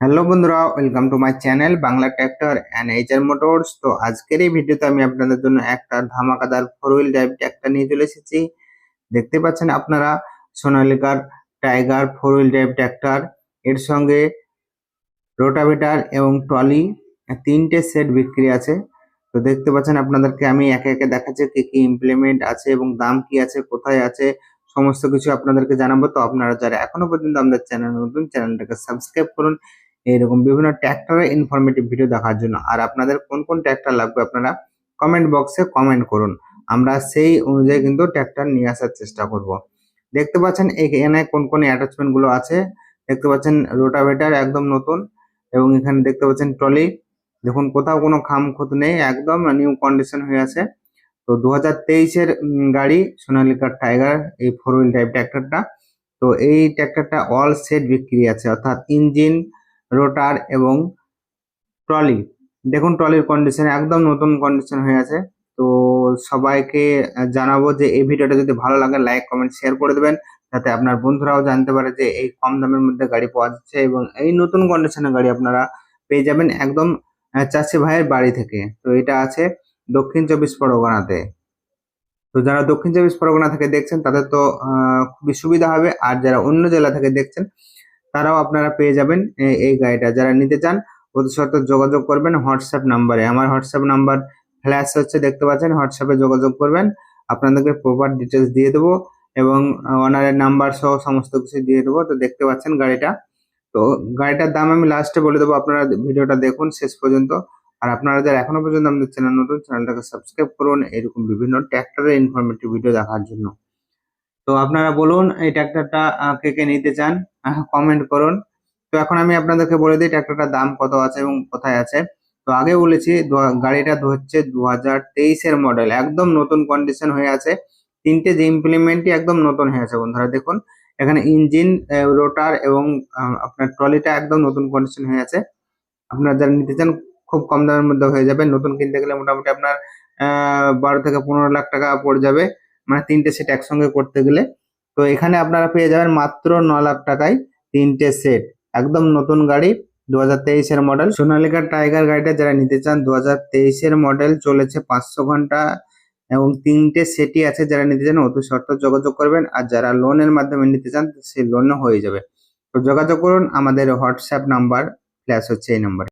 Hello বন্ধুরা, welcome to my channel Bangla tractor and HR motors. তো আজকের এই ভিডিওতে আমি আপনাদের জন্য একটা ধামাকাদার ফোর হুইল ড্রাইভ ট্র্যাক্টর নিয়ে চলে এসেছি। দেখতে পাচ্ছেন আপনারা, সোনালিকার tiger four wheel drive tractor এর সঙ্গে রোটাভেটার এবং ট্রলি তিনটে সেট বিক্রি আছে। তো দেখতে পাচ্ছেন আপনাদেরকে, আমি একে একে দেখাচ্ছি কি কি ইমপ্লিমেন্ট আছে এবং দাম কি আছে, কোথায় আছে, সমস্ত কিছু আপনাদেরকে জানাব। তো আপনারা যারা এখনও পর্যন্ত আমাদের চ্যানেল নতুন চ্যানেলটাকে সাবস্ক্রাইব করুন এইরকম বিভিন্ন ট্র্যাক্টরের ইনফরমেটিভ ভিডিও দেখার জন্য। আর আপনাদের কোন কোন ট্র্যাক্টর লাগবে আপনারা কমেন্ট বক্সে কমেন্ট করুন। আমরা সেই অনুযায়ী কিন্তু ট্র্যাক্টর নিয়ে আসার চেষ্টা করব। দেখতে পাচ্ছেন এখানে কোন কোন অ্যাটাচমেন্টগুলো আছে? দেখতে পাচ্ছেন রোটাভেটার একদম নতুন এবং এখানে দেখতে পাচ্ছেন ট্রলি দেখুন, কোথাও কোনো খাম খুঁত নেই, একদম নিউ কন্ডিশন হয়ে আছে। তো দু হাজার তেইশের গাড়ি সোনালিকা টাইগার এই ফোর হুইল ড্রাইভ ট্র্যাক্টরটা তো এই ট্র্যাক্টরটা অল সেট বিক্রি আছে। অর্থাৎ ইঞ্জিন রোটার এবং ট্রলি। দেখুন, ট্রলির কন্ডিশন একদম নতুন কন্ডিশন হয়ে আছে। তো সবাইকে জানাব যে এই ভিডিওটা যদি ভালো লাগে লাইক কমেন্ট শেয়ার করে দেবেন। যাতে আপনার বন্ধুরাও জানতে পারে যে এই কম দামের মধ্যে গাড়ি পাওয়া যাচ্ছে এবং এই নতুন কন্ডিশনের গাড়ি আপনারা পেয়ে যাবেন একদম চাষি ভাইয়ের বাড়ি থেকে। তো এটা আছে দক্ষিণ চব্বিশ পরগনাতে। তো যারা দক্ষিণ চব্বিশ পরগনা থেকে দেখছেন, তাদের তো খুবই সুবিধা হবে। আর যারা অন্য জেলা থেকে দেখছেন তারাও আপনারা পেয়ে যাবেন এই গাড়িটা। যারা নিতে চান অতি সত্ত্ব যোগাযোগ করবেন হোয়াটসঅ্যাপ নাম্বারে। আমার হোয়াটসঅ্যাপ নাম্বার ফ্ল্যাশ হচ্ছে, দেখতে পাচ্ছেন, হোয়াটসঅ্যাপে যোগাযোগ করবেন। আপনাদেরকে প্রপার ডিটেলস দিয়ে দেবো এবং ওনারের নাম্বার সহ সমস্ত কিছু দিয়ে দেবো। তো দেখতে পাচ্ছেন গাড়িটা। তো গাড়িটার দাম আমি লাস্টে বলে দেবো। আপনারা ভিডিওটা দেখুন শেষ পর্যন্ত। আর আপনারা যারা এখনও পর্যন্ত আমাদের চ্যানেল নতুন চ্যানেলটাকে সাবস্ক্রাইব করুন। এরকম বিভিন্ন ট্র্যাক্টরের ইনফরমেটিভ ভিডিও দেখার জন্য। তো আপনারা বলুন, এই ট্র্যাক্টরটা কে কে নিতে চান কমেন্ট করুন। তো এখন আমি আপনাদেরকে বলে দিই ট্র্যাক্টরটার দাম কত আছে এবং কোথায় আছে। তো আগে বলেছি গাড়িটা হচ্ছে দু হাজার তেইশের মডেল একদম নতুন কন্ডিশন হয়ে আছে। তিনটে যে ইমপ্লিমেন্টই একদম নতুন হয়ে আছে বন্ধুরা, দেখুন। এখানে ইঞ্জিন রোটার এবং আপনার ট্রলিটা একদম নতুন কন্ডিশন হয়ে আছে। আপনারা যারা নিতে চান, খুব কম দামের মধ্যে হয়ে যাবে। নতুন কিনতে গেলে মোটামুটি আপনার বারো থেকে পনেরো লাখ টাকা পড়ে যাবে। মানে তিনটে সেট একসঙ্গে করতে গেলে। তো এখানে আপনারা পেয়ে যাবেন মাত্র ন লাখ টাকায় তিনটে সেট একদম নতুন গাড়ি দু হাজার তেইশের মডেল সোনালিকা টাইগার গাড়িটা যারা নিতে চান দু হাজার তেইশের মডেল চলেছে পাঁচশো ঘণ্টা। এবং তিনটে সেটই আছে যারা নিতে চান, অতি শর্ত যোগাযোগ করবেন। আর যারা লোনের মাধ্যমে নিতে চান, সেই লোনও হয়ে যাবে। তো যোগাযোগ করুন, আমাদের হোয়াটসঅ্যাপ নাম্বার ফ্ল্যাশ হচ্ছে এই নাম্বারে